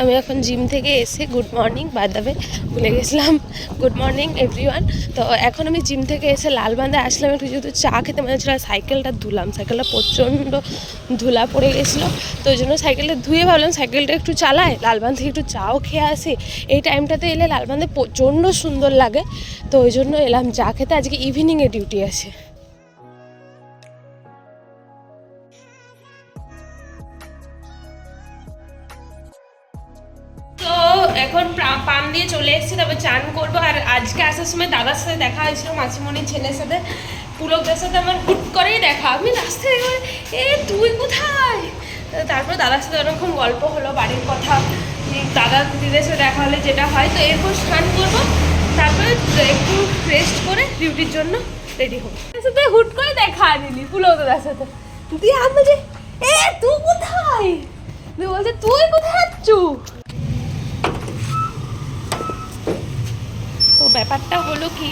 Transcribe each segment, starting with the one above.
আমি এখন জিম থেকে এসে গুড মর্নিং ওয়ে ভুলে গেছিলাম। Good morning, everyone. তো এখন আমি জিম থেকে এসে লালবান্ধে আসলাম, একটু যেহেতু চা খেতে মনে হচ্ছিল, সাইকেলটা ধুলাম। সাইকেলটা প্রচণ্ড ধুলা পড়ে গেছিল। তো ওই জন্য সাইকেলটা ধুয়ে ভাবলাম, সাইকেলটা একটু চালাই লালবান্ধ থেকে একটু চাও খেয়ে আসি। এই টাইমটাতে এলে লালবান্ধে প্রচণ্ড সুন্দর লাগে। তো ওই জন্য এলাম চা খেতে। আজকে ইভিনিংয়ে ডিউটি আছে। এখন পান দিয়ে চলে এসেছি তারপর চান করব। আর আজকে আসার সময় দাদার সাথে দেখা হয়েছিল, মাসিমণির ছেলের সাথে। পুলকদের সাথে আমার হুট করেই দেখা। আমি রাস্তায় এ, তুই কোথায়? তারপর দাদার সাথে ওরকম গল্প হলো, বাড়ির কথা। দাদা দিদিদের সাথে দেখা হলে যেটা হয়, তো এরপর স্নান করব। তারপরে একটু রেস্ট করে ডিউটির জন্য রেডি হব। তার সাথে হুট করে দেখা নিলি পুলকদার সাথে। দিয়ে আমি যে, এ, তুই কোথায়? বলছে, তুই কোথায় যাচ্ছু? ব্যাপারটা হলো কি,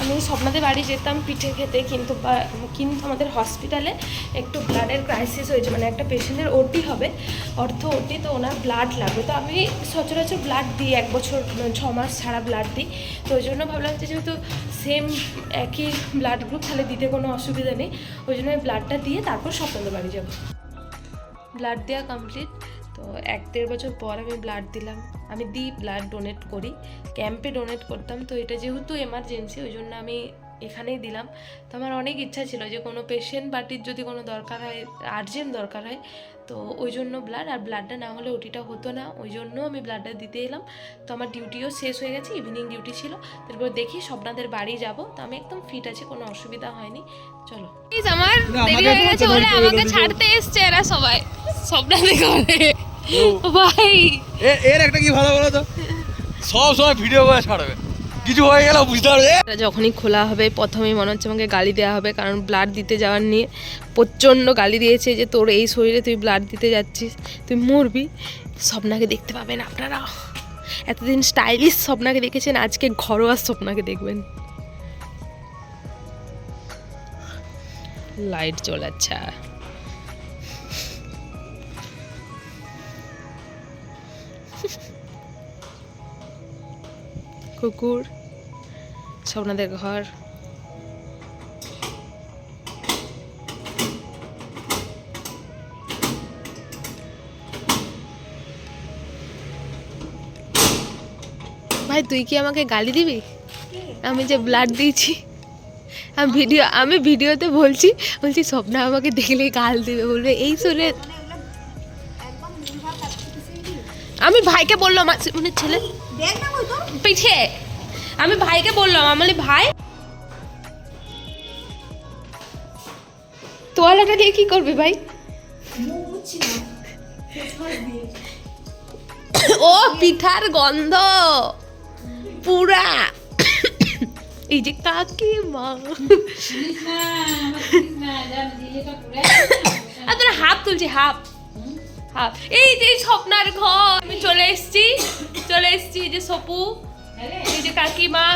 আমি স্বপ্নাদের বাড়ি যেতাম, পিঠে খেতে, কিন্তু কিন্তু আমাদের হসপিটালে একটু ব্লাডের ক্রাইসিস হয়েছে মানে একটা পেশেন্টের ওটি হবে, অর্থ ওটি তো ওনার ব্লাড লাগবে। তো আমি সচরাচর ব্লাড দিই, এক বছর মানে ছ মাস ছাড়া ব্লাড দিই। তো ওই জন্য ভাবলাম যে যেহেতু সেম একই ব্লাড গ্রুপ তাহলে দিতে কোনো অসুবিধা নেই। ওই জন্য আমি ব্লাডটা দিয়ে তারপর স্বপ্নাদের বাড়ি যাব। ব্লাড দেওয়া কমপ্লিট তো এক দেড় বছর পর আমি ব্লাড দিলাম। আমি দিই ব্লাড ডোনেট করি। ক্যাম্পে ডোনেট করতাম। তো এটা যেহেতু এমার্জেন্সি ওই জন্য আমি এখানেই দিলাম। তো আমার অনেক ইচ্ছা ছিল যে কোনো পেশেন্ট পার্টির যদি কোনো দরকার হয় আর্জেন্ট দরকার হয় তো ওই জন্য ব্লাড আর ব্লাডটা না হলে ওটিটা হতো না। ওই জন্য আমি ব্লাডটা দিতে এলাম। তো আমার ডিউটিও শেষ হয়ে গেছে ইভিনিং ডিউটি ছিল। তারপর দেখি স্বপ্নাদের বাড়ি যাব। তো আমি একদম ফিট আছি কোনো অসুবিধা হয়নি। চলো। প্লিজ আমার দেরি হয়ে গেছে বলে আমাকে ছাড়তে এসছে এরা সবাই। স্বপ্নাদের ঘরে। ভাই। এর একটা কি ভালো বলো তো? সব সময় ভিডিও করে ছাড়বে। কিছু হয়ে গেল বুঝতে পারবে। যখনই খোলা হবে প্রথমেই মনে হচ্ছে আমাকে গালি দেওয়া হবে কারণ ব্লাড দিতে যাওয়ার নিয়ে প্রচণ্ড গালি দিয়েছে যে তোর এই শরীরে তুই ব্লাড দিতে যাচ্ছিস তুই মরবি। স্বপ্নাকে দেখতে পাবেন আপনারা। এতদিন স্টাইলিশ স্বপ্নাকে দেখেছেন আজকে ঘরোয়া স্বপ্নাকে দেখবেন। লাইট জ্বলাচ্ছে। কুকুর, স্বপ্নাদের ঘর। ভাই, তুই কি আমাকে গালি দিবি? আমি যে ব্লাড দিয়েছি। আমি ভিডিও, আমি ভিডিওতে বলছি বলছি, স্বপ্না আমাকে দেখলে গাল দিবে বলবে, এই শরীরে আমি ভাইকে বললাম মানে ছেলে? পিঠে। আমি ভাইকে বললাম আমি ভাই। তোয়ালাটা দিয়ে কি করবি ভাই? ও পিঠার গন্ধ। পুরা। এই যে কাকিমা আর তোরা হাফ তুলছি হাফ এই যে স্বপ্নার ঘর। আমি চলে এসেছি চলে এসেছি এই যে সপু এই যে কাকিমা।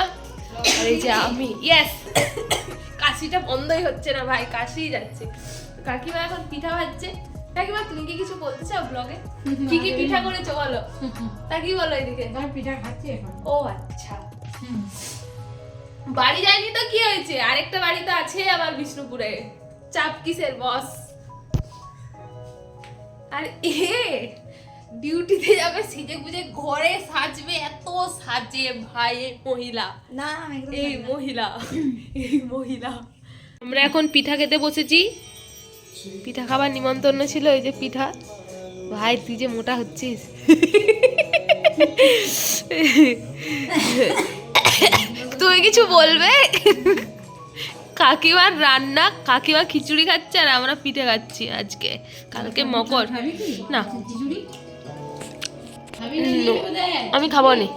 আর এই যে আমি। ইয়েস কাশিটা বন্ধই হচ্ছে না ভাই কাশি যাচ্ছে। কাকিমা এখন পিঠা ভাজছে। কাকিমা তুমি কি কিছু চাও ব্লগে কি কি পিঠা করেছ বলো? তা কি বলো এদিকে? পিঠা খাচ্ছি এখন। ও আচ্ছা। বাড়ি যায়নি তো কি হয়েছে? আরেকটা বাড়ি তো আছে আবার বিষ্ণুপুরে। চাপ কিসের বস আর এ ডিউটিতে যাবে সেজে গুজে ঘরে সাজবে এত সাজে ভাই এই মহিলা। না এই মহিলা এই মহিলা। আমরা এখন পিঠা খেতে বসেছি। পিঠা খাবার নিমন্ত্রণ ছিল এই যে পিঠা। ভাই তুই যে মোটা হচ্ছিস। তুই কিছু বলবে? কাকিমার রান্না কাকিমা খিচুড়ি খাচ্ছে আর আমরা পিঠে খাচ্ছি আজকে। কালকে মকর। না। আমি খাব নি।